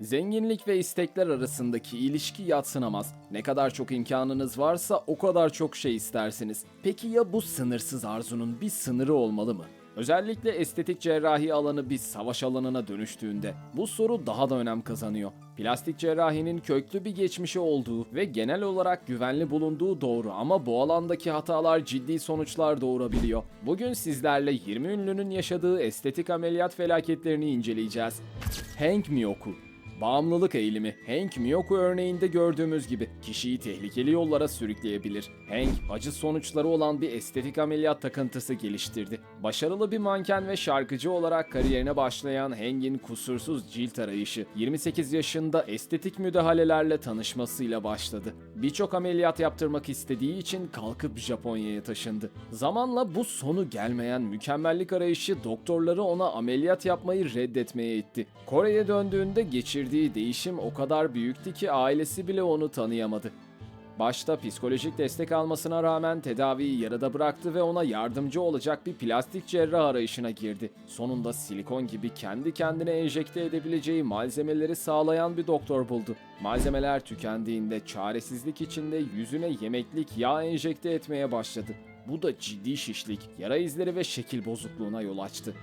Zenginlik ve istekler arasındaki ilişki yatsınamaz. Ne kadar çok imkanınız varsa o kadar çok şey istersiniz. Peki ya bu sınırsız arzunun bir sınırı olmalı mı? Özellikle estetik cerrahi alanı bir savaş alanına dönüştüğünde bu soru daha da önem kazanıyor. Plastik cerrahinin köklü bir geçmişi olduğu ve genel olarak güvenli bulunduğu doğru ama bu alandaki hatalar ciddi sonuçlar doğurabiliyor. Bugün sizlerle 20 ünlünün yaşadığı estetik ameliyat felaketlerini inceleyeceğiz. Hank Miyoku Bağımlılık eğilimi Hank Miyoku örneğinde gördüğümüz gibi kişiyi tehlikeli yollara sürükleyebilir. Hank acı sonuçları olan bir estetik ameliyat takıntısı geliştirdi. Başarılı bir manken ve şarkıcı olarak kariyerine başlayan Hank'in kusursuz cilt arayışı 28 yaşında estetik müdahalelerle tanışmasıyla başladı. Birçok ameliyat yaptırmak istediği için kalkıp Japonya'ya taşındı. Zamanla bu sonu gelmeyen mükemmellik arayışı doktorları ona ameliyat yapmayı reddetmeye itti. Kore'ye döndüğünde geçirdiği değişim o kadar büyüktü ki ailesi bile onu tanıyamadı. Başta psikolojik destek almasına rağmen tedaviyi yarıda bıraktı ve ona yardımcı olacak bir plastik cerrah arayışına girdi. Sonunda silikon gibi kendi kendine enjekte edebileceği malzemeleri sağlayan bir doktor buldu. Malzemeler tükendiğinde çaresizlik içinde yüzüne yemeklik yağ enjekte etmeye başladı. Bu da ciddi şişlik, yara izleri ve şekil bozukluğuna yol açtı.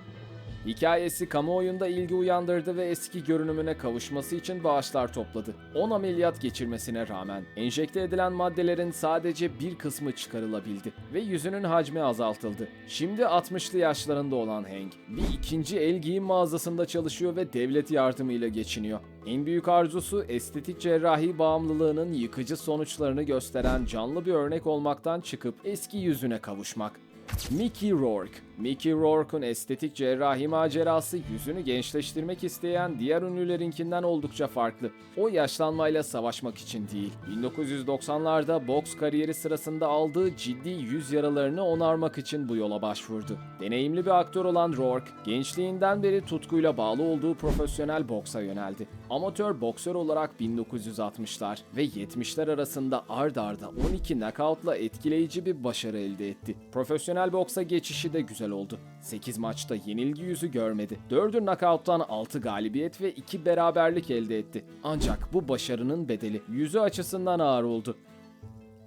Hikayesi kamuoyunda ilgi uyandırdı ve eski görünümüne kavuşması için bağışlar topladı. 10 ameliyat geçirmesine rağmen enjekte edilen maddelerin sadece bir kısmı çıkarılabildi ve yüzünün hacmi azaltıldı. Şimdi 60'lı yaşlarında olan Hank, bir ikinci el giyim mağazasında çalışıyor ve devlet yardımıyla geçiniyor. En büyük arzusu estetik cerrahi bağımlılığının yıkıcı sonuçlarını gösteren canlı bir örnek olmaktan çıkıp eski yüzüne kavuşmak. Mickey Rourke. Mickey Rourke'un estetik cerrahi macerası yüzünü gençleştirmek isteyen diğer ünlülerinkinden oldukça farklı. O yaşlanmayla savaşmak için değil, 1990'larda boks kariyeri sırasında aldığı ciddi yüz yaralarını onarmak için bu yola başvurdu. Deneyimli bir aktör olan Rourke, gençliğinden beri tutkuyla bağlı olduğu profesyonel boksa yöneldi. Amatör boksör olarak 1960'lar ve 70'ler arasında ard arda 12 knockoutla etkileyici bir başarı elde etti. Profesyonel boksa geçişi de güzel oldu. 8 maçta yenilgi yüzü görmedi. 4'ü knockout'tan 6 galibiyet ve 2 beraberlik elde etti. Ancak bu başarının bedeli yüzü açısından ağır oldu.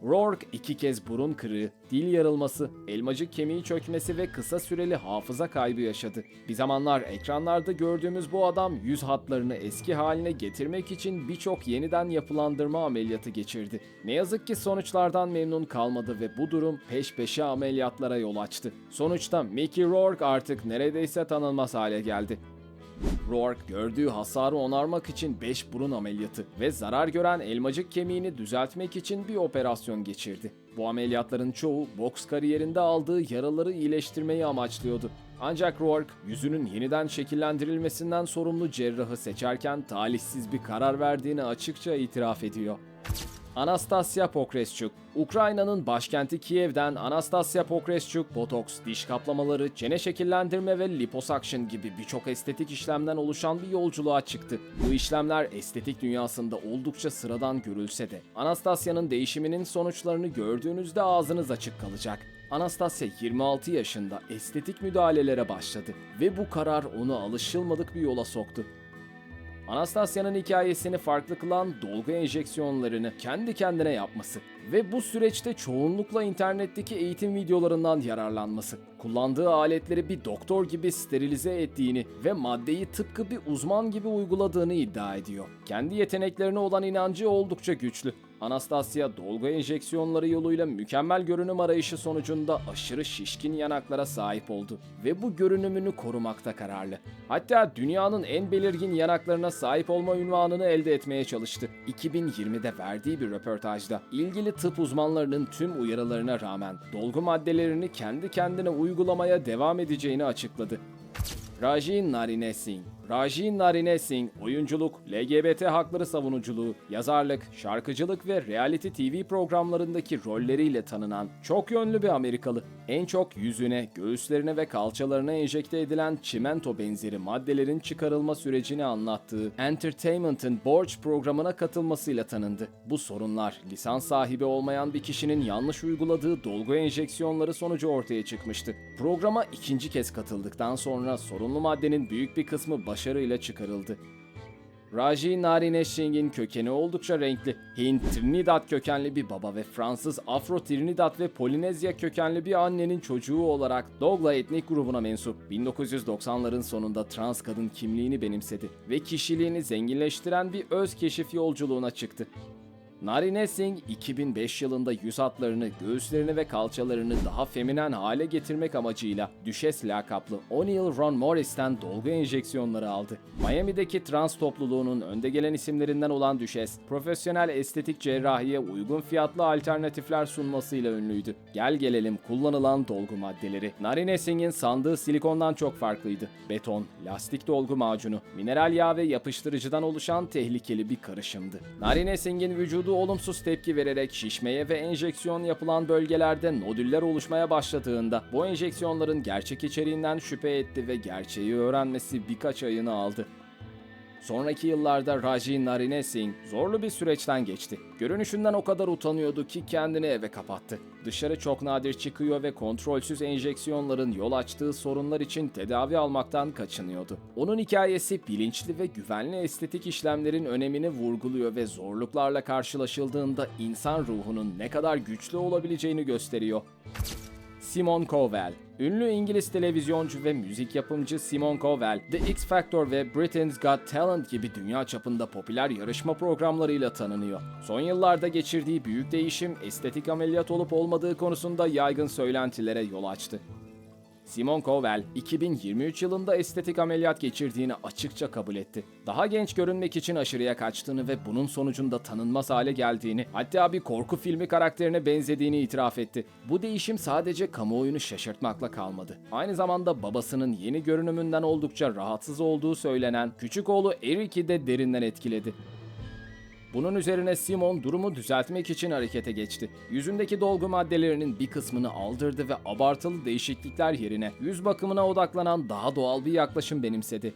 Rourke iki kez burun kırığı, dil yarılması, elmacık kemiği çökmesi ve kısa süreli hafıza kaybı yaşadı. Bir zamanlar ekranlarda gördüğümüz bu adam yüz hatlarını eski haline getirmek için birçok yeniden yapılandırma ameliyatı geçirdi. Ne yazık ki sonuçlardan memnun kalmadı ve bu durum peş peşe ameliyatlara yol açtı. Sonuçta Mickey Rourke artık neredeyse tanınmaz hale geldi. Rourke gördüğü hasarı onarmak için 5 burun ameliyatı ve zarar gören elmacık kemiğini düzeltmek için bir operasyon geçirdi. Bu ameliyatların çoğu boks kariyerinde aldığı yaraları iyileştirmeyi amaçlıyordu. Ancak Rourke yüzünün yeniden şekillendirilmesinden sorumlu cerrahı seçerken talihsiz bir karar verdiğini açıkça itiraf ediyor. Anastasia Pokreschuk Ukrayna'nın başkenti Kiev'den Anastasia Pokreschuk, botoks, diş kaplamaları, çene şekillendirme ve liposuction gibi birçok estetik işlemden oluşan bir yolculuğa çıktı. Bu işlemler estetik dünyasında oldukça sıradan görülse de Anastasia'nın değişiminin sonuçlarını gördüğünüzde ağzınız açık kalacak. Anastasia 26 yaşında estetik müdahalelere başladı ve bu karar onu alışılmadık bir yola soktu. Anastasia'nın hikayesini farklı kılan dolgu enjeksiyonlarını kendi kendine yapması ve bu süreçte çoğunlukla internetteki eğitim videolarından yararlanması, kullandığı aletleri bir doktor gibi sterilize ettiğini ve maddeyi tıpkı bir uzman gibi uyguladığını iddia ediyor. Kendi yeteneklerine olan inancı oldukça güçlü. Anastasia dolgu enjeksiyonları yoluyla mükemmel görünüm arayışı sonucunda aşırı şişkin yanaklara sahip oldu ve bu görünümünü korumakta kararlı. Hatta dünyanın en belirgin yanaklarına sahip olma ünvanını elde etmeye çalıştı. 2020'de verdiği bir röportajda ilgili tıp uzmanlarının tüm uyarılarına rağmen dolgu maddelerini kendi kendine uygulamaya devam edeceğini açıkladı. Raji Narine Singh Raji Narine Singh, oyunculuk, LGBT hakları savunuculuğu, yazarlık, şarkıcılık ve reality TV programlarındaki rolleriyle tanınan çok yönlü bir Amerikalı. En çok yüzüne, göğüslerine ve kalçalarına enjekte edilen çimento benzeri maddelerin çıkarılma sürecini anlattığı Entertainment'ın Borç programına katılmasıyla tanındı. Bu sorunlar lisans sahibi olmayan bir kişinin yanlış uyguladığı dolgu enjeksiyonları sonucu ortaya çıkmıştı. Programa ikinci kez katıldıktan sonra sorunlu maddenin büyük bir kısmı başarıyla çıkarıldı. Raji Narine Singh'in kökeni oldukça renkli. Hint, Trinidad kökenli bir baba ve Fransız, Afro-Trinidad ve Polinezya kökenli bir annenin çocuğu olarak Dogla etnik grubuna mensup. 1990'ların sonunda trans kadın kimliğini benimsedi ve kişiliğini zenginleştiren bir öz keşif yolculuğuna çıktı. Narine Singh 2005 yılında yüz hatlarını, göğüslerini ve kalçalarını daha feminen hale getirmek amacıyla Düşes lakaplı O'Neill Ron Morris'ten dolgu enjeksiyonları aldı. Miami'deki trans topluluğunun önde gelen isimlerinden olan Düşes, profesyonel estetik cerrahiye uygun fiyatlı alternatifler sunmasıyla ünlüydü. Gel gelelim kullanılan dolgu maddeleri. Narine Singh'in sandığı silikondan çok farklıydı. Beton, lastik dolgu macunu, mineral yağ ve yapıştırıcıdan oluşan tehlikeli bir karışımdı. Narine Singh'in vücudu olumsuz tepki vererek şişmeye ve enjeksiyon yapılan bölgelerde nodüller oluşmaya başladığında bu enjeksiyonların gerçek içeriğinden şüphe etti ve gerçeği öğrenmesi birkaç ayını aldı. Sonraki yıllarda Raji Narine Singh zorlu bir süreçten geçti. Görünüşünden o kadar utanıyordu ki kendini eve kapattı. Dışarı çok nadir çıkıyor ve kontrolsüz enjeksiyonların yol açtığı sorunlar için tedavi almaktan kaçınıyordu. Onun hikayesi bilinçli ve güvenli estetik işlemlerin önemini vurguluyor ve zorluklarla karşılaşıldığında insan ruhunun ne kadar güçlü olabileceğini gösteriyor. Simon Cowell Ünlü İngiliz televizyoncu ve müzik yapımcı Simon Cowell, The X Factor ve Britain's Got Talent gibi dünya çapında popüler yarışma programlarıyla tanınıyor. Son yıllarda geçirdiği büyük değişim estetik ameliyat olup olmadığı konusunda yaygın söylentilere yol açtı. Simon Cowell, 2023 yılında estetik ameliyat geçirdiğini açıkça kabul etti. Daha genç görünmek için aşırıya kaçtığını ve bunun sonucunda tanınmaz hale geldiğini, hatta bir korku filmi karakterine benzediğini itiraf etti. Bu değişim sadece kamuoyunu şaşırtmakla kalmadı. Aynı zamanda babasının yeni görünümünden oldukça rahatsız olduğu söylenen küçük oğlu Eric'i de derinden etkiledi. Bunun üzerine Simon durumu düzeltmek için harekete geçti. Yüzündeki dolgu maddelerinin bir kısmını aldırdı ve abartılı değişiklikler yerine yüz bakımına odaklanan daha doğal bir yaklaşım benimsedi.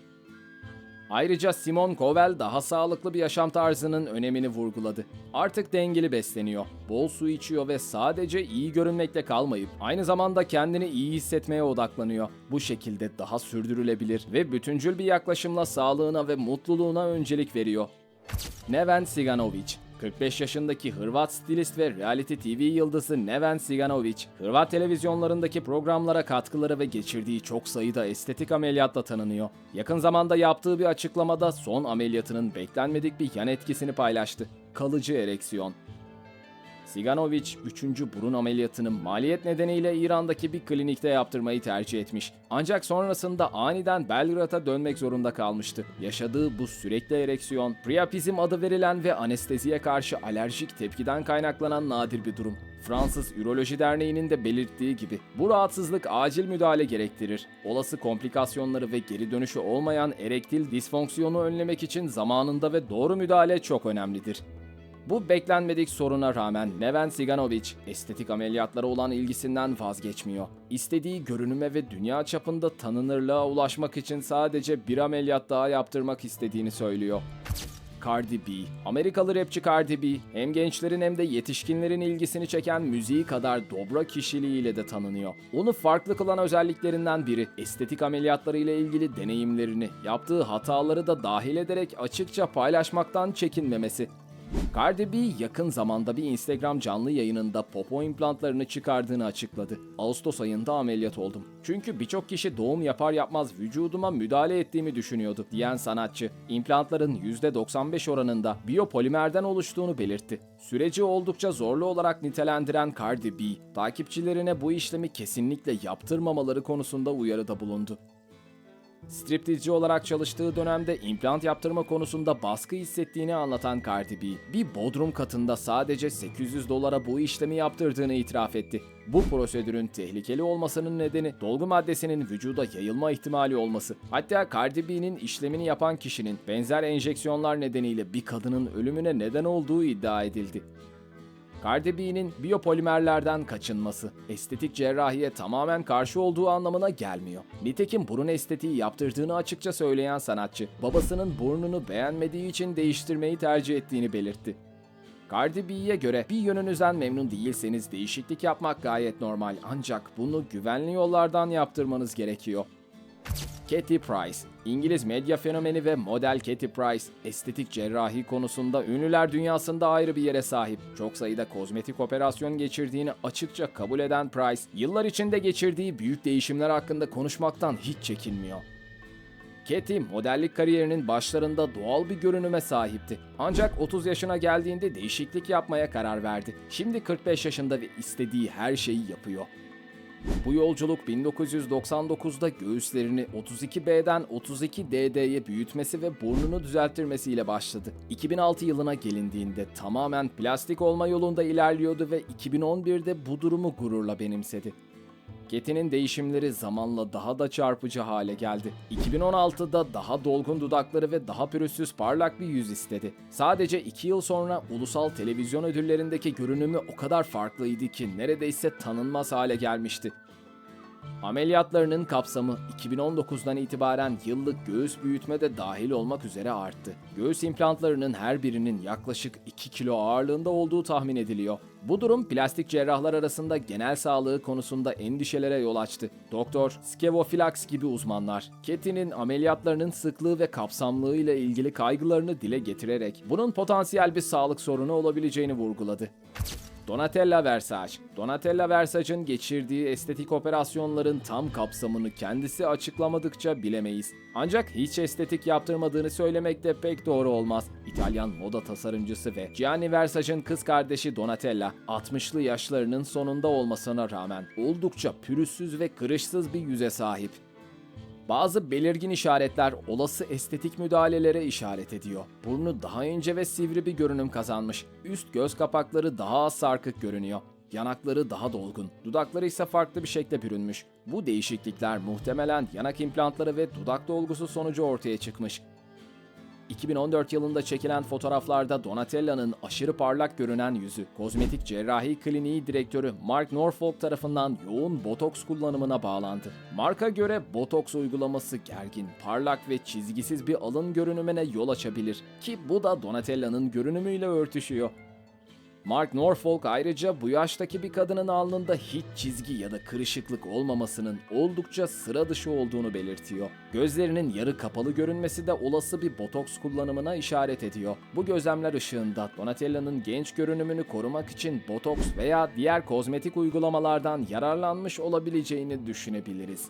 Ayrıca Simon Cowell daha sağlıklı bir yaşam tarzının önemini vurguladı. Artık dengeli besleniyor, bol su içiyor ve sadece iyi görünmekle kalmayıp aynı zamanda kendini iyi hissetmeye odaklanıyor. Bu şekilde daha sürdürülebilir ve bütüncül bir yaklaşımla sağlığına ve mutluluğuna öncelik veriyor. Neven Siganovic 45 yaşındaki Hırvat stilist ve reality TV yıldızı Neven Siganovic, Hırvat televizyonlarındaki programlara katkıları ve geçirdiği çok sayıda estetik ameliyatla tanınıyor. Yakın zamanda yaptığı bir açıklamada son ameliyatının beklenmedik bir yan etkisini paylaştı. Kalıcı ereksiyon. Siganovic 3. burun ameliyatını maliyet nedeniyle İran'daki bir klinikte yaptırmayı tercih etmiş. Ancak sonrasında aniden Belgrad'a dönmek zorunda kalmıştı. Yaşadığı bu sürekli ereksiyon, priapizm adı verilen ve anesteziye karşı alerjik tepkiden kaynaklanan nadir bir durum. Fransız Üroloji Derneği'nin de belirttiği gibi bu rahatsızlık acil müdahale gerektirir. Olası komplikasyonları ve geri dönüşü olmayan erektil disfonksiyonu önlemek için zamanında ve doğru müdahale çok önemlidir. Bu beklenmedik soruna rağmen Neven Siganovic estetik ameliyatlara olan ilgisinden vazgeçmiyor. İstediği görünüme ve dünya çapında tanınırlığa ulaşmak için sadece bir ameliyat daha yaptırmak istediğini söylüyor. Cardi B. Amerikalı rapçi Cardi B, hem gençlerin hem de yetişkinlerin ilgisini çeken müziği kadar dobra kişiliğiyle de tanınıyor. Onu farklı kılan özelliklerinden biri, estetik ameliyatlarıyla ilgili deneyimlerini, yaptığı hataları da dahil ederek açıkça paylaşmaktan çekinmemesi. Cardi B yakın zamanda bir Instagram canlı yayınında popo implantlarını çıkardığını açıkladı. Ağustos ayında ameliyat oldum. Çünkü birçok kişi doğum yapar yapmaz vücuduma müdahale ettiğimi düşünüyordu diyen sanatçı, implantların %95 oranında biyopolimerden oluştuğunu belirtti. Süreci oldukça zorlu olarak nitelendiren Cardi B, takipçilerine bu işlemi kesinlikle yaptırmamaları konusunda uyarıda bulundu. Striptizci olarak çalıştığı dönemde implant yaptırma konusunda baskı hissettiğini anlatan Cardi B, bir bodrum katında sadece 800 dolara bu işlemi yaptırdığını itiraf etti. Bu prosedürün tehlikeli olmasının nedeni dolgu maddesinin vücuda yayılma ihtimali olması. Hatta Cardi B'nin işlemini yapan kişinin benzer enjeksiyonlar nedeniyle bir kadının ölümüne neden olduğu iddia edildi. Cardi B'nin biyopolimerlerden kaçınması, estetik cerrahiye tamamen karşı olduğu anlamına gelmiyor. Nitekim burun estetiği yaptırdığını açıkça söyleyen sanatçı, babasının burnunu beğenmediği için değiştirmeyi tercih ettiğini belirtti. Cardi B'ye göre bir yönünüzden memnun değilseniz değişiklik yapmak gayet normal ancak bunu güvenli yollardan yaptırmanız gerekiyor. Katy Price, İngiliz medya fenomeni ve model Katy Price, estetik cerrahi konusunda ünlüler dünyasında ayrı bir yere sahip. Çok sayıda kozmetik operasyon geçirdiğini açıkça kabul eden Price, yıllar içinde geçirdiği büyük değişimler hakkında konuşmaktan hiç çekinmiyor. Katy modellik kariyerinin başlarında doğal bir görünüme sahipti. Ancak 30 yaşına geldiğinde değişiklik yapmaya karar verdi. Şimdi 45 yaşında ve istediği her şeyi yapıyor. Bu yolculuk 1999'da göğüslerini 32B'den 32DD'ye büyütmesi ve burnunu düzelttirmesiyle başladı. 2006 yılına gelindiğinde tamamen plastik olma yolunda ilerliyordu ve 2011'de bu durumu gururla benimsedi. Getty'nin değişimleri zamanla daha da çarpıcı hale geldi. 2016'da daha dolgun dudakları ve daha pürüzsüz parlak bir yüz istedi. Sadece 2 yıl sonra ulusal televizyon ödüllerindeki görünümü o kadar farklıydı ki neredeyse tanınmaz hale gelmişti. Ameliyatlarının kapsamı 2019'dan itibaren yıllık göğüs büyütme de dahil olmak üzere arttı. Göğüs implantlarının her birinin yaklaşık 2 kilo ağırlığında olduğu tahmin ediliyor. Bu durum plastik cerrahlar arasında genel sağlığı konusunda endişelere yol açtı. Doktor Skevofilax gibi uzmanlar, Ketty'nin ameliyatlarının sıklığı ve kapsamlığı ile ilgili kaygılarını dile getirerek bunun potansiyel bir sağlık sorunu olabileceğini vurguladı. Donatella Versace. Donatella Versace'ın geçirdiği estetik operasyonların tam kapsamını kendisi açıklamadıkça bilemeyiz. Ancak hiç estetik yaptırmadığını söylemek de pek doğru olmaz. İtalyan moda tasarımcısı ve Gianni Versace'ın kız kardeşi Donatella, 60'lı yaşlarının sonunda olmasına rağmen oldukça pürüzsüz ve kırışsız bir yüze sahip. Bazı belirgin işaretler olası estetik müdahalelere işaret ediyor. Burnu daha ince ve sivri bir görünüm kazanmış. Üst göz kapakları daha az sarkık görünüyor. Yanakları daha dolgun, dudakları ise farklı bir şekle bürünmüş. Bu değişiklikler muhtemelen yanak implantları ve dudak dolgusu sonucu ortaya çıkmış. 2014 yılında çekilen fotoğraflarda Donatella'nın aşırı parlak görünen yüzü, kozmetik cerrahi kliniği direktörü Mark Norfolk tarafından yoğun botoks kullanımına bağlandı. Marka göre botoks uygulaması gergin, parlak ve çizgisiz bir alın görünümüne yol açabilir ki bu da Donatella'nın görünümüyle örtüşüyor. Mark Norfolk ayrıca bu yaştaki bir kadının alnında hiç çizgi ya da kırışıklık olmamasının oldukça sıra dışı olduğunu belirtiyor. Gözlerinin yarı kapalı görünmesi de olası bir botoks kullanımına işaret ediyor. Bu gözlemler ışığında Donatella'nın genç görünümünü korumak için botoks veya diğer kozmetik uygulamalardan yararlanmış olabileceğini düşünebiliriz.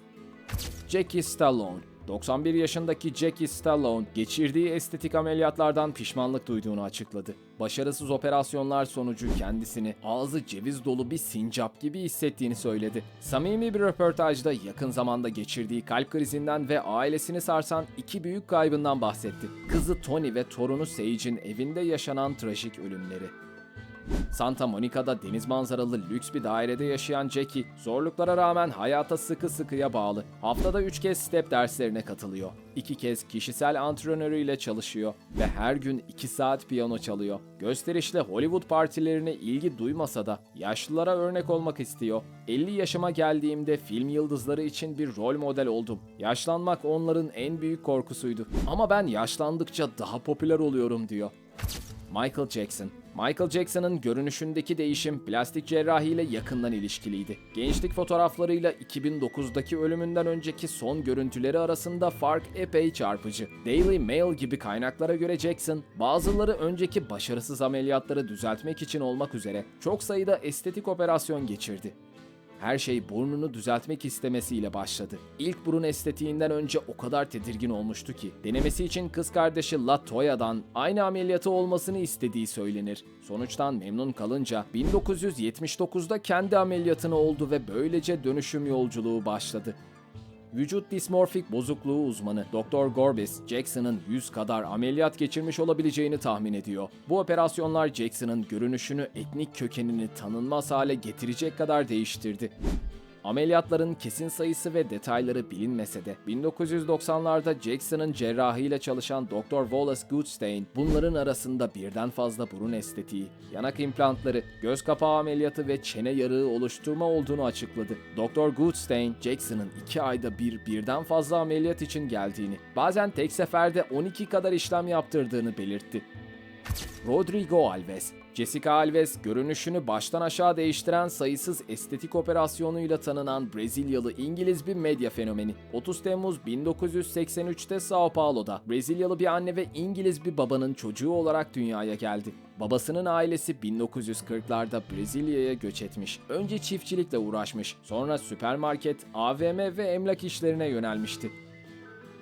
Jackie Stallone 91 yaşındaki Jackie Stallone geçirdiği estetik ameliyatlardan pişmanlık duyduğunu açıkladı. Başarısız operasyonlar sonucu kendisini ağzı ceviz dolu bir sincap gibi hissettiğini söyledi. Samimi bir röportajda yakın zamanda geçirdiği kalp krizinden ve ailesini sarsan iki büyük kaybından bahsetti. Kızı Tony ve torunu Sage'in evinde yaşanan trajik ölümleri. Santa Monica'da deniz manzaralı lüks bir dairede yaşayan Jackie, zorluklara rağmen hayata sıkı sıkıya bağlı. Haftada 3 kez step derslerine katılıyor. 2 kez kişisel antrenörüyle çalışıyor ve her gün 2 saat piyano çalıyor. Gösterişli Hollywood partilerine ilgi duymasa da yaşlılara örnek olmak istiyor. 50 yaşıma geldiğimde film yıldızları için bir rol model oldum. Yaşlanmak onların en büyük korkusuydu. Ama ben yaşlandıkça daha popüler oluyorum diyor. Michael Jackson Michael Jackson'ın görünüşündeki değişim plastik cerrahi ile yakından ilişkiliydi. Gençlik fotoğraflarıyla 2009'daki ölümünden önceki son görüntüleri arasında fark epey çarpıcı. Daily Mail gibi kaynaklara göre Jackson, bazıları önceki başarısız ameliyatları düzeltmek için olmak üzere çok sayıda estetik operasyon geçirdi. Her şey burnunu düzeltmek istemesiyle başladı. İlk burun estetiğinden önce o kadar tedirgin olmuştu ki denemesi için kız kardeşi Latoya'dan aynı ameliyatı olmasını istediği söylenir. Sonuçtan memnun kalınca 1979'da kendi ameliyatını oldu ve böylece dönüşüm yolculuğu başladı. Vücut dismorfik bozukluğu uzmanı Dr. Gorbis, Jackson'ın 100 kadar ameliyat geçirmiş olabileceğini tahmin ediyor. Bu operasyonlar Jackson'ın görünüşünü etnik kökenini tanınmaz hale getirecek kadar değiştirdi. Ameliyatların kesin sayısı ve detayları bilinmese de 1990'larda Jackson'ın cerrahiyle çalışan Dr. Wallace Goodstein bunların arasında birden fazla burun estetiği, yanak implantları, göz kapağı ameliyatı ve çene yarığı oluşturma olduğunu açıkladı. Dr. Goodstein, Jackson'ın 2 ayda bir birden fazla ameliyat için geldiğini, bazen tek seferde 12 kadar işlem yaptırdığını belirtti. Rodrigo Alves Jessica Alves, görünüşünü baştan aşağı değiştiren sayısız estetik operasyonuyla tanınan Brezilyalı İngiliz bir medya fenomeni. 30 Temmuz 1983'te Sao Paulo'da Brezilyalı bir anne ve İngiliz bir babanın çocuğu olarak dünyaya geldi. Babasının ailesi 1940'larda Brezilya'ya göç etmiş. Önce çiftçilikle uğraşmış, sonra süpermarket, AVM ve emlak işlerine yönelmişti.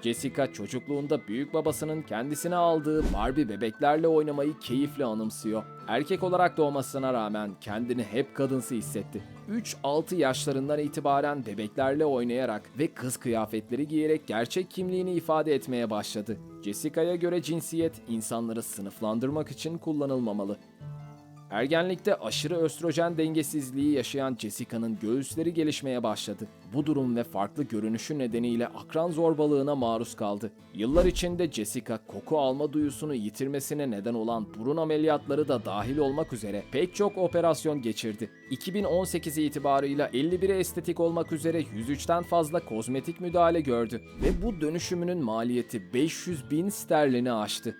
Jessica çocukluğunda büyük babasının kendisine aldığı Barbie bebeklerle oynamayı keyifle anımsıyor. Erkek olarak doğmasına rağmen kendini hep kadınsı hissetti. 3-6 yaşlarından itibaren bebeklerle oynayarak ve kız kıyafetleri giyerek gerçek kimliğini ifade etmeye başladı. Jessica'ya göre cinsiyet insanları sınıflandırmak için kullanılmamalı. Ergenlikte aşırı östrojen dengesizliği yaşayan Jessica'nın göğüsleri gelişmeye başladı. Bu durum ve farklı görünüşü nedeniyle akran zorbalığına maruz kaldı. Yıllar içinde Jessica koku alma duyusunu yitirmesine neden olan burun ameliyatları da dahil olmak üzere pek çok operasyon geçirdi. 2018 itibarıyla 51 estetik olmak üzere 103'ten fazla kozmetik müdahale gördü ve bu dönüşümünün maliyeti 500 bin sterlini aştı.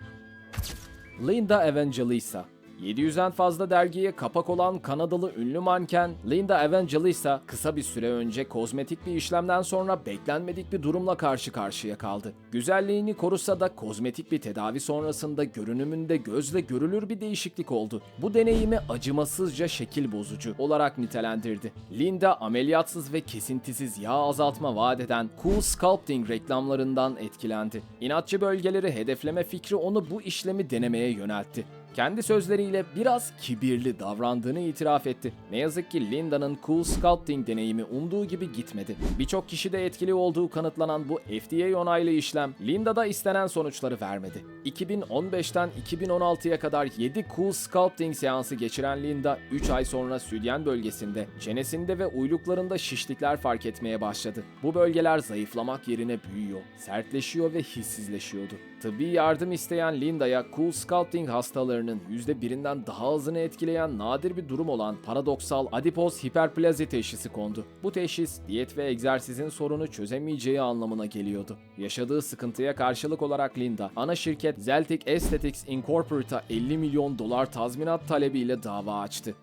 Linda Evangelista 700'den fazla dergiye kapak olan Kanadalı ünlü manken Linda Evangelista kısa bir süre önce kozmetik bir işlemden sonra beklenmedik bir durumla karşı karşıya kaldı. Güzelliğini korusa da kozmetik bir tedavi sonrasında görünümünde gözle görülür bir değişiklik oldu. Bu deneyimi acımasızca şekil bozucu olarak nitelendirdi. Linda ameliyatsız ve kesintisiz yağ azaltma vaat eden Cool Sculpting reklamlarından etkilendi. İnatçı bölgeleri hedefleme fikri onu bu işlemi denemeye yöneltti. Kendi sözleriyle biraz kibirli davrandığını itiraf etti. Ne yazık ki Linda'nın Cool Sculpting deneyimi umduğu gibi gitmedi. Birçok kişide etkili olduğu kanıtlanan bu FDA onaylı işlem Linda'da istenen sonuçları vermedi. 2015'ten 2016'ya kadar 7 Cool Sculpting seansı geçiren Linda 3 ay sonra südyen bölgesinde, çenesinde ve uyluklarında şişlikler fark etmeye başladı. Bu bölgeler zayıflamak yerine büyüyor, sertleşiyor ve hissizleşiyordu. Tıbbi yardım isteyen Linda'ya Cool Sculpting hastalarının %1'inden daha azını etkileyen nadir bir durum olan paradoksal adipoz hiperplazi teşhisi kondu. Bu teşhis diyet ve egzersizin sorunu çözemeyeceği anlamına geliyordu. Yaşadığı sıkıntıya karşılık olarak Linda, ana şirket Zeltic Aesthetics Incorporated'a 50 milyon dolar tazminat talebiyle dava açtı.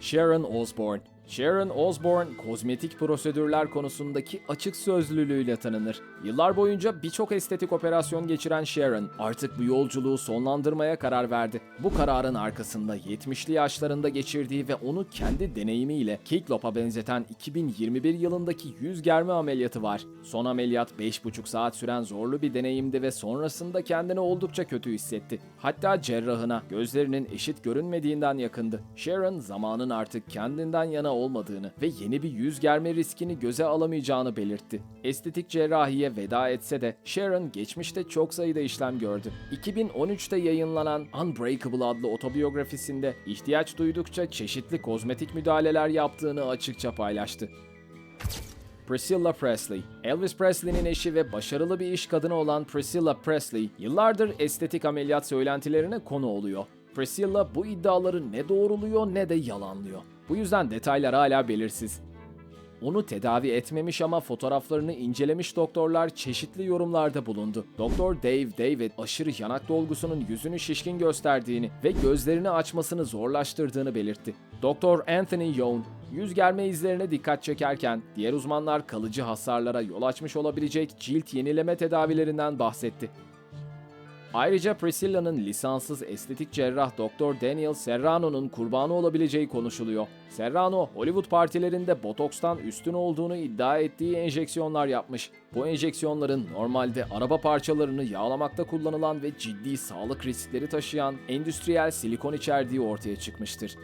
Sharon Osbourne Sharon Osbourne, kozmetik prosedürler konusundaki açık sözlülüğüyle tanınır. Yıllar boyunca birçok estetik operasyon geçiren Sharon, artık bu yolculuğu sonlandırmaya karar verdi. Bu kararın arkasında 70'li yaşlarında geçirdiği ve onu kendi deneyimiyle Kiklop'a benzeten 2021 yılındaki yüz germe ameliyatı var. Son ameliyat 5,5 saat süren zorlu bir deneyimdi ve sonrasında kendini oldukça kötü hissetti. Hatta cerrahına gözlerinin eşit görünmediğinden yakındı. Sharon zamanın artık kendinden yana olmadığını ve yeni bir yüz germe riskini göze alamayacağını belirtti. Estetik cerrahiye veda etse de Sharon geçmişte çok sayıda işlem gördü. 2013'te yayınlanan Unbreakable adlı otobiyografisinde ihtiyaç duydukça çeşitli kozmetik müdahaleler yaptığını açıkça paylaştı. Priscilla Presley. Elvis Presley'nin eşi ve başarılı bir iş kadını olan Priscilla Presley, yıllardır estetik ameliyat söylentilerine konu oluyor. Priscilla bu iddiaları ne doğruluyor ne de yalanlıyor. Bu yüzden detaylar hala belirsiz. Onu tedavi etmemiş ama fotoğraflarını incelemiş doktorlar çeşitli yorumlarda bulundu. Doktor Dave David aşırı yanak dolgusunun yüzünü şişkin gösterdiğini ve gözlerini açmasını zorlaştırdığını belirtti. Doktor Anthony Young, yüz germe izlerine dikkat çekerken diğer uzmanlar kalıcı hasarlara yol açmış olabilecek cilt yenileme tedavilerinden bahsetti. Ayrıca Priscilla'nın lisanssız estetik cerrah Dr. Daniel Serrano'nun kurbanı olabileceği konuşuluyor. Serrano, Hollywood partilerinde botokstan üstün olduğunu iddia ettiği enjeksiyonlar yapmış. Bu enjeksiyonların normalde araba parçalarını yağlamakta kullanılan ve ciddi sağlık riskleri taşıyan endüstriyel silikon içerdiği ortaya çıkmıştır.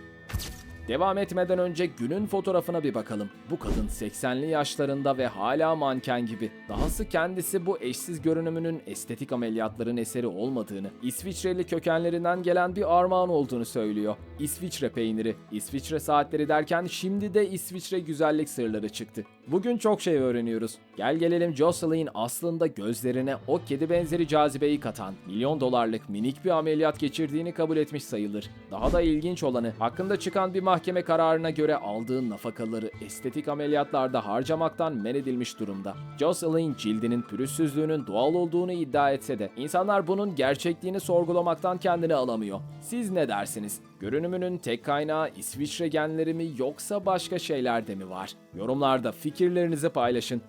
Devam etmeden önce günün fotoğrafına bir bakalım. Bu kadın 80'li yaşlarında ve hala manken gibi. Dahası kendisi bu eşsiz görünümünün estetik ameliyatların eseri olmadığını, İsviçreli kökenlerinden gelen bir armağan olduğunu söylüyor. İsviçre peyniri, İsviçre saatleri derken şimdi de İsviçre güzellik sırları çıktı. Bugün çok şey öğreniyoruz. Gel gelelim Jocelyn aslında gözlerine o kedi benzeri cazibeyi katan milyon dolarlık minik bir ameliyat geçirdiğini kabul etmiş sayılır. Daha da ilginç olanı hakkında çıkan bir mahkeme kararına göre aldığı nafakaları estetik ameliyatlarda harcamaktan men edilmiş durumda. Jocelyn cildinin pürüzsüzlüğünün doğal olduğunu iddia etse de insanlar bunun gerçekliğini sorgulamaktan kendini alamıyor. Siz ne dersiniz? Görünümünün tek kaynağı İsviçre genleri mi yoksa başka şeyler de mi var? Yorumlarda fikirlerinizi paylaşın.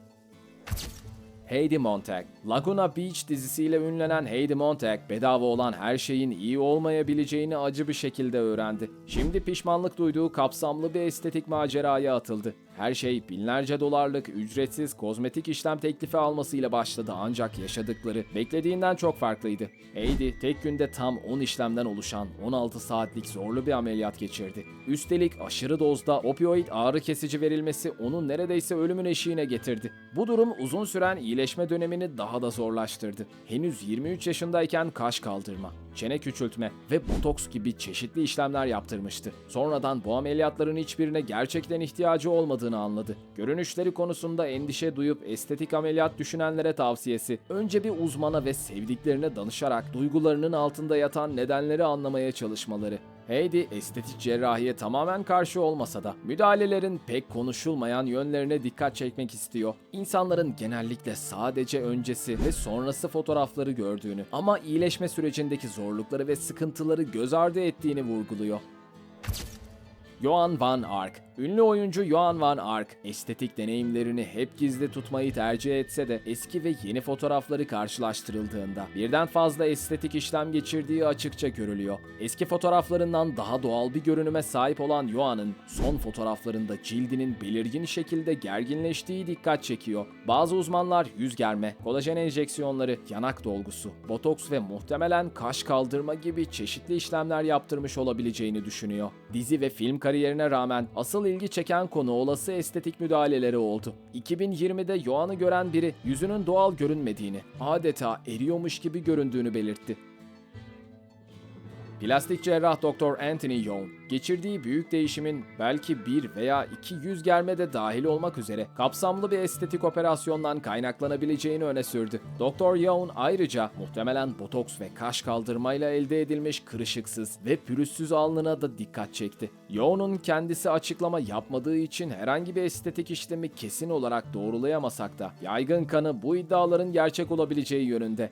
Heidi Montag. Laguna Beach dizisiyle ünlenen Heidi Montag, bedava olan her şeyin iyi olmayabileceğini acı bir şekilde öğrendi. Şimdi pişmanlık duyduğu kapsamlı bir estetik maceraya atıldı. Her şey binlerce dolarlık ücretsiz kozmetik işlem teklifi almasıyla başladı ancak yaşadıkları beklediğinden çok farklıydı. Heidi tek günde tam 10 işlemden oluşan 16 saatlik zorlu bir ameliyat geçirdi. Üstelik aşırı dozda opioid ağrı kesici verilmesi onu neredeyse ölümün eşiğine getirdi. Bu durum uzun süren iyileşme dönemini daha da zorlaştırdı. Henüz 23 yaşındayken kaş kaldırma, çene küçültme ve botoks gibi çeşitli işlemler yaptırmıştı. Sonradan bu ameliyatların hiçbirine gerçekten ihtiyacı olmadığını anladı. Görünüşleri konusunda endişe duyup estetik ameliyat düşünenlere tavsiyesi, önce bir uzmana ve sevdiklerine danışarak duygularının altında yatan nedenleri anlamaya çalışmaları. Heidi estetik cerrahiye tamamen karşı olmasa da müdahalelerin pek konuşulmayan yönlerine dikkat çekmek istiyor. İnsanların genellikle sadece öncesi ve sonrası fotoğrafları gördüğünü ama iyileşme sürecindeki zorlukları ve sıkıntıları göz ardı ettiğini vurguluyor. Johan Van Ark Ünlü oyuncu Johan Van Ark, estetik deneyimlerini hep gizli tutmayı tercih etse de eski ve yeni fotoğrafları karşılaştırıldığında birden fazla estetik işlem geçirdiği açıkça görülüyor. Eski fotoğraflarından daha doğal bir görünüme sahip olan Johan'ın son fotoğraflarında cildinin belirgin şekilde gerginleştiği dikkat çekiyor. Bazı uzmanlar yüz germe, kolajen enjeksiyonları, yanak dolgusu, botoks ve muhtemelen kaş kaldırma gibi çeşitli işlemler yaptırmış olabileceğini düşünüyor. Dizi ve film kariyerine rağmen asıl ilgi çeken konu olası estetik müdahaleleri oldu. 2020'de Johan'ı gören biri yüzünün doğal görünmediğini, adeta eriyormuş gibi göründüğünü belirtti. Plastik cerrah Dr. Anthony Young, geçirdiği büyük değişimin belki bir veya iki yüz germe de dahil olmak üzere kapsamlı bir estetik operasyondan kaynaklanabileceğini öne sürdü. Dr. Young ayrıca muhtemelen botoks ve kaş kaldırmayla elde edilmiş kırışıksız ve pürüzsüz alnına da dikkat çekti. Young'un kendisi açıklama yapmadığı için herhangi bir estetik işlemi kesin olarak doğrulayamasak da yaygın kanı bu iddiaların gerçek olabileceği yönünde.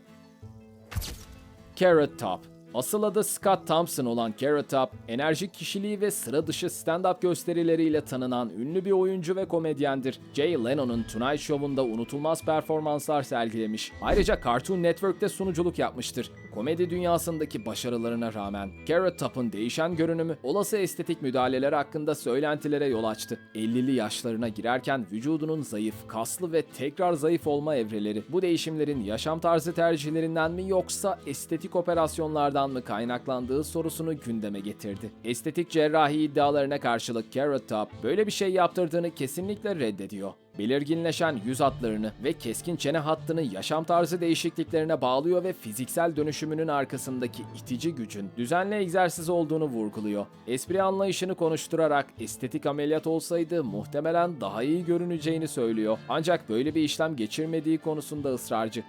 Carrot Top Asıl adı Scott Thompson olan Carrot Top, enerjik kişiliği ve sıra dışı stand-up gösterileriyle tanınan ünlü bir oyuncu ve komedyendir. Jay Leno'nun Tonight Show'unda unutulmaz performanslar sergilemiş. Ayrıca Cartoon Network'te sunuculuk yapmıştır. Komedi dünyasındaki başarılarına rağmen Carrot Top'un değişen görünümü olası estetik müdahaleler hakkında söylentilere yol açtı. 50'li yaşlarına girerken vücudunun zayıf, kaslı ve tekrar zayıf olma evreleri bu değişimlerin yaşam tarzı tercihlerinden mi yoksa estetik operasyonlardan mı kaynaklandığı sorusunu gündeme getirdi. Estetik cerrahi iddialarına karşılık Carrot Top böyle bir şey yaptırdığını kesinlikle reddediyor. Belirginleşen yüz hatlarını ve keskin çene hattını yaşam tarzı değişikliklerine bağlıyor ve fiziksel dönüşümünün arkasındaki itici gücün düzenli egzersiz olduğunu vurguluyor. Espri anlayışını konuşturarak estetik ameliyat olsaydı muhtemelen daha iyi görüneceğini söylüyor. Ancak böyle bir işlem geçirmediği konusunda ısrarcı.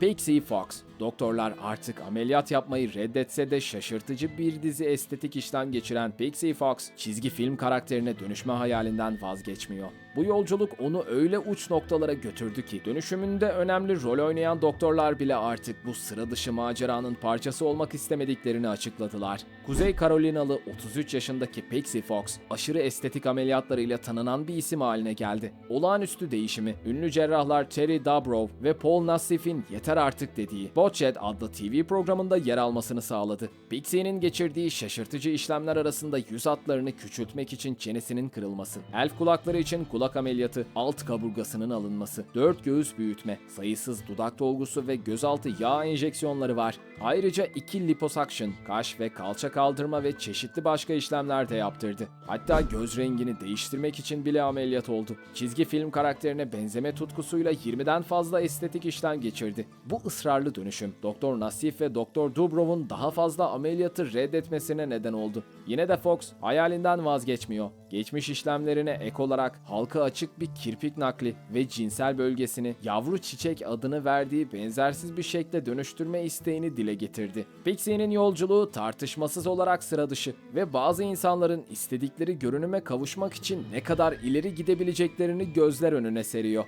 Pixie Fox Doktorlar artık ameliyat yapmayı reddetse de şaşırtıcı bir dizi estetik işlem geçiren Pixie Fox, çizgi film karakterine dönüşme hayalinden vazgeçmiyor. Bu yolculuk onu öyle uç noktalara götürdü ki dönüşümünde önemli rol oynayan doktorlar bile artık bu sıra dışı maceranın parçası olmak istemediklerini açıkladılar. Kuzey Carolinalı 33 yaşındaki Pixie Fox, aşırı estetik ameliyatlarıyla tanınan bir isim haline geldi. Olağanüstü değişimi, ünlü cerrahlar Terry Dubrov ve Paul Nassif'in yeter artık dediği Botched adlı TV programında yer almasını sağladı. Pixie'nin geçirdiği şaşırtıcı işlemler arasında yüz hatlarını küçültmek için çenesinin kırılması, elf kulakları için kulak ameliyatı, alt kaburgasının alınması, dört göğüs büyütme, sayısız dudak dolgusu ve gözaltı yağ enjeksiyonları var. Ayrıca iki liposuction, kaş ve kalça kaldırma ve çeşitli başka işlemler de yaptırdı. Hatta göz rengini değiştirmek için bile ameliyat oldu. Çizgi film karakterine benzeme tutkusuyla 20'den fazla estetik işlem geçirdi. Bu ısrarlı dönüşüm Doktor Nasif ve Doktor Dubrov'un daha fazla ameliyatı reddetmesine neden oldu. Yine de Fox hayalinden vazgeçmiyor. Geçmiş işlemlerine ek olarak halka açık bir kirpik nakli ve cinsel bölgesini yavru çiçek adını verdiği benzersiz bir şekle dönüştürme isteğini dile getirdi. Pixie'nin yolculuğu tartışmasız olarak sıra dışı ve bazı insanların istedikleri görünüme kavuşmak için ne kadar ileri gidebileceklerini gözler önüne seriyor.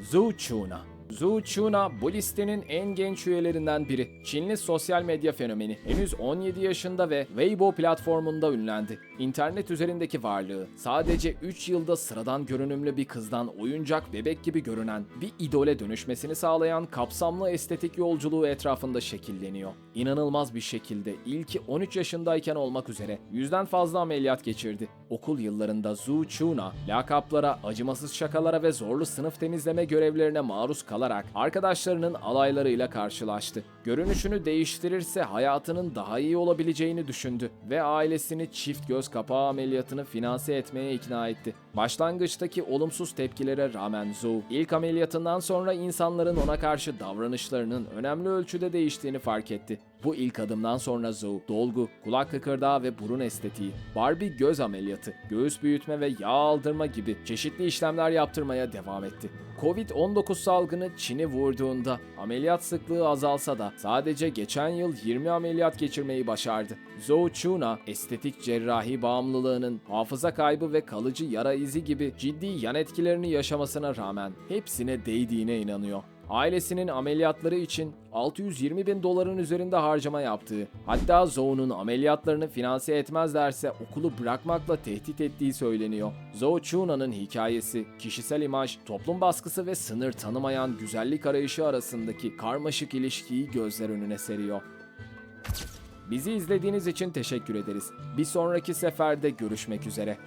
Zhu Chuna Zhu Chuna bu listenin en genç üyelerinden biri. Çinli sosyal medya fenomeni. Henüz 17 yaşında ve Weibo platformunda ünlendi. İnternet üzerindeki varlığı sadece 3 yılda sıradan görünümlü bir kızdan oyuncak bebek gibi görünen bir idole dönüşmesini sağlayan kapsamlı estetik yolculuğu etrafında şekilleniyor. İnanılmaz bir şekilde ilki 13 yaşındayken olmak üzere yüzden fazla ameliyat geçirdi. Okul yıllarında Zhu Chuna lakaplara, acımasız şakalara ve zorlu sınıf temizleme görevlerine maruz kalarak arkadaşlarının alaylarıyla karşılaştı. Görünüşünü değiştirirse hayatının daha iyi olabileceğini düşündü ve ailesini çift göz kapağı ameliyatını finanse etmeye ikna etti. Başlangıçtaki olumsuz tepkilere rağmen Zhou, ilk ameliyatından sonra insanların ona karşı davranışlarının önemli ölçüde değiştiğini fark etti. Bu ilk adımdan sonra Zhou, dolgu, kulak kıkırdağı ve burun estetiği, Barbie göz ameliyatı, göğüs büyütme ve yağ aldırma gibi çeşitli işlemler yaptırmaya devam etti. Covid-19 salgını Çin'i vurduğunda ameliyat sıklığı azalsa da sadece geçen yıl 20 ameliyat geçirmeyi başardı. Zhou Chuna, estetik cerrahi bağımlılığının hafıza kaybı ve kalıcı yara izi gibi ciddi yan etkilerini yaşamasına rağmen hepsine değdiğine inanıyor. Ailesinin ameliyatları için 620 bin doların üzerinde harcama yaptığı, hatta Zhou'nun ameliyatlarını finanse etmezlerse okulu bırakmakla tehdit ettiği söyleniyor. Zhou Chuna'nın hikayesi, kişisel imaj, toplum baskısı ve sınır tanımayan güzellik arayışı arasındaki karmaşık ilişkiyi gözler önüne seriyor. Bizi izlediğiniz için teşekkür ederiz. Bir sonraki seferde görüşmek üzere.